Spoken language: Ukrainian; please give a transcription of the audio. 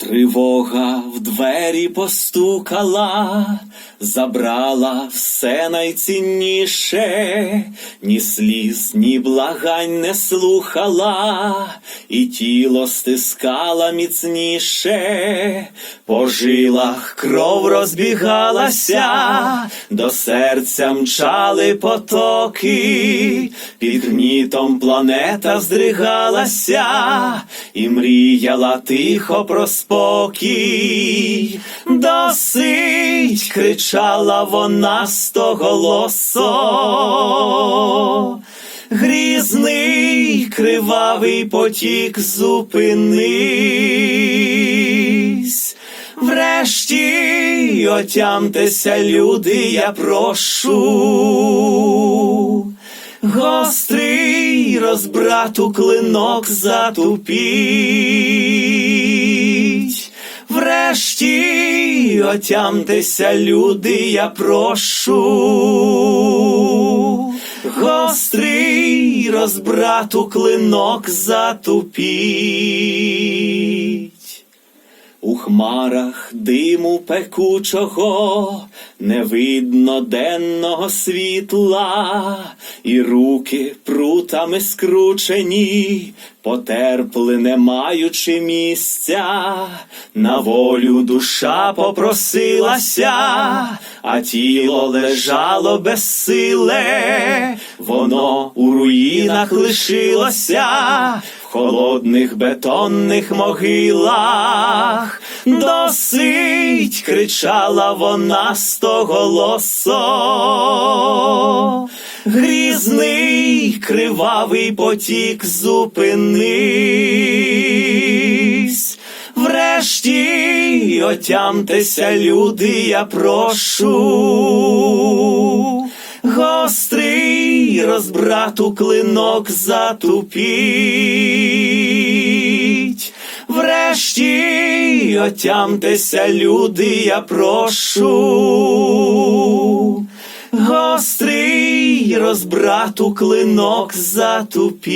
Тривога в двері постукала, забрала все найцінніше, ні сліз, ні благань не слухала, і тіло стискала міцніше, по жилах кров розбігалася, до серця мчали потоки, під гнітом планета здригалася, і мріяла тихо про спокій. Досить кричала вона стоголосо. Грізний кривавий потік зупинись. Врешті отямтеся, люди, я прошу. Гострий розбрату клинок затупіть. Отямтеся, люди, я прошу. Гострий розбрату клинок затупіть. У хмарах диму пекучого не видно денного світла, і руки прутами скручені, потерпли, не маючи місця, на волю душа попросилася, а тіло лежало безсиле, воно у руїнах лишилося холодних бетонних могилах. Досить кричала вона стоголосо. Грізний кривавий потік зупинись. Врешті отямтеся, люди, я прошу. Гострий розбрату клинок затупіть. Врешті отямтеся, люди, я прошу. Гострий розбрату клинок затупіть.